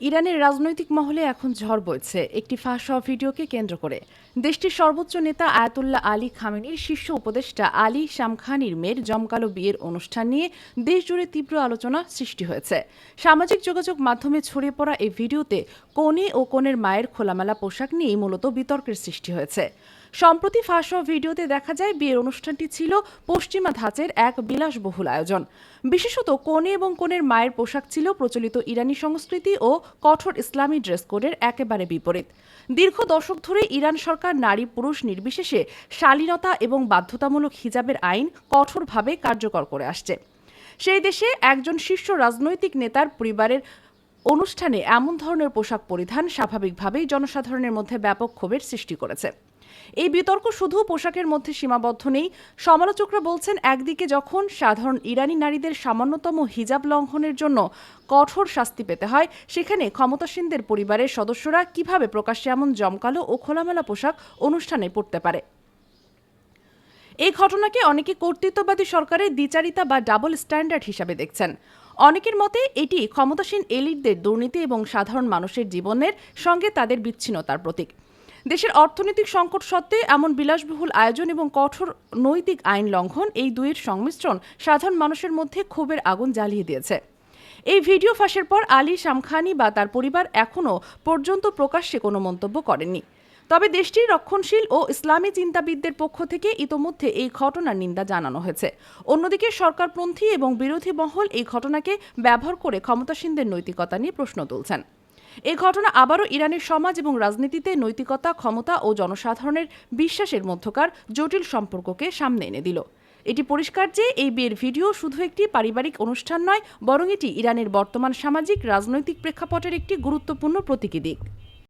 ইরানের রাজনৈতিক মহলে এখন ঝড় বইছে। একটি ফাঁস হওয়া ভিডিওকে কেন্দ্র করে। দেশটির সর্বোচ্চ নেতা আয়াতুল্লাহ আলী খামেনির শীর্ষ উপদেষ্টা আলী শামখানির মেয়ের জমকালো বিয়ের অনুষ্ঠান নিয়ে দেশজুড়ে তীব্র আলোচনা সৃষ্টি হয়েছে। সামাজিক যোগাযোগ মাধ্যমে ছড়িয়ে পড়া এই ভিডিওতে কনে ও কনের মায়ের খোলামেলা পোশাক নিয়েই মূলত বিতর্কের সৃষ্টি হয়েছে। সম্প্রতি ফাঁস হওয়া ভিডিওতে দেখা যায়, বিয়ের অনুষ্ঠানটি ছিল পশ্চিমা ধাঁচের এক বিলাসবহুল আয়োজন। বিশেষত কনে এবং কনের মায়ের পোশাক ছিল প্রচলিত ইরানি সংস্কৃতি ও কঠোর ইসলামী ড্রেস কোডের একেবারে বিপরীত। দীর্ঘ দশক ধরে ইরান সরকার নারী পুরুষ নির্বিশেষে শালীনতা এবং বাধ্যতামূলক হিজাবের আইন কঠোরভাবে কার্যকর করে আসছে। সেই দেশে একজন শীর্ষ রাজনৈতিক নেতার পরিবারের অনুষ্ঠানে এমন ধরনের পোশাক পরিধান স্বাভাবিকভাবেই জনসাধারণের মধ্যে ব্যাপক ক্ষোভের সৃষ্টি করেছে। এই বিতর্ক শুধু পোশাকের মধ্যে সীমাবদ্ধ নেই। সমালোচকরা বলছেন, একদিকে যখন সাধারণ ইরানি নারীদের সামান্যতম হিজাব লঙ্ঘনের জন্য কঠোর শাস্তি পেতে হয়, সেখানে ক্ষমতাসীনদের পরিবারের সদস্যরা কীভাবে প্রকাশ্যে এমন জমকালো ও খোলামেলা পোশাক অনুষ্ঠানে পড়তে পারে? এই ঘটনাকে অনেকে কর্তৃত্ববাদী সরকারের দ্বিচারিতা বা ডাবল স্ট্যান্ডার্ড হিসাবে দেখছেন। অনেকের মতে, এটি ক্ষমতাসীন এলিটদের দুর্নীতি এবং সাধারণ মানুষের জীবনের সঙ্গে তাদের বিচ্ছিন্নতার প্রতীক। দেশের অর্থনৈতিক সংকট সত্ত্বে এমন বিলাসবহুল আয়োজন এবং কঠোর নৈতিক আইন লঙ্ঘন এই দুইয়ের সংমিশ্রণ সাধারণ মানুষের মধ্যে ক্ষোভের আগুন জ্বালিয়ে দিয়েছে। এই ভিডিও ফাঁসের পর আলী শামখানি বা তার পরিবার এখনও পর্যন্ত প্রকাশ্যে কোনো মন্তব্য করেনি তবে দেশটির রক্ষণশীল ও ইসলামী চিন্তাবিদদের পক্ষ থেকে ইতোমধ্যে এই ঘটনার নিন্দা জানানো হয়েছে। অন্যদিকে সরকারপন্থী এবং বিরোধী মহল এই ঘটনাকে ব্যবহার করে ক্ষমতাসীনদের নৈতিকতা নিয়ে প্রশ্ন তুলছেন। এই ঘটনা আবারও ইরানের সমাজ এবং রাজনীতিতে নৈতিকতা, ক্ষমতা ও জনসাধারণের বিশ্বাসের মধ্যকার জটিল সম্পর্ককে সামনে এনে দিল। এটি পরিষ্কার যে এই বিয়ের ভিডিও শুধু একটি পারিবারিক অনুষ্ঠান নয়, বরং এটি ইরানের বর্তমান সামাজিক, রাজনৈতিক প্রেক্ষাপটের একটি গুরুত্বপূর্ণ প্রতীকী দিক।